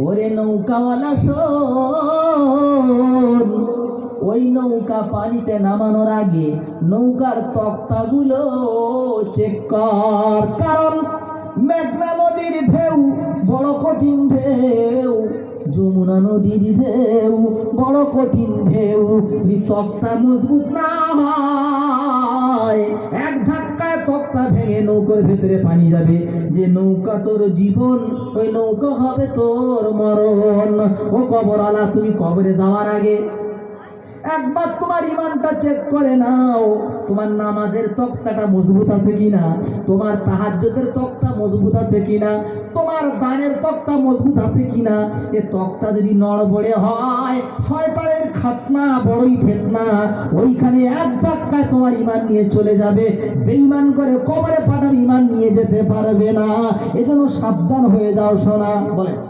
ওরে নৌকাওয়ালা শোন। ওই নৌকা পানিতে নামানোর আগে নৌকার তক্তাগুলো চেক কর। কারণ মেঘনা নদীর ঢেউ, বড় কঠিন ঢেউ, যমুনা নদীর ঢেউ, বড় কঠিন ঢেউ। তক্তা মজবুত না হয়। ভেঙে নৌকার ভেতরে পানি যাবে। যে নৌকা তোর জীবন, ওই নৌকা হবে তোর মরণ। ও কবরালা তুমি কবরে যাওয়ার আগে একবার তোমার ইমানটা চেক করে নাও। তোমার নামাজের তক্তাটা মজবুত আছে কিনা? তোমার তাহাজ্জুদের তক্তা মজবুত আছে কিনা? তোমার দানের তক্তা মজবুত আছে কিনা? এ তক্তা যদি নড়বড়ে হয়, শয়তানের খাতনা বড়ই ফেতনা। ওইখানে এক ধাক্কায় তোমার ইমান নিয়ে চলে যাবে। বেঈমান করে কবরে পাঠার ইমান নিয়ে যেতে পারবে না। এজন্য সাবধান হয়ে যাও সোনা। বলেন।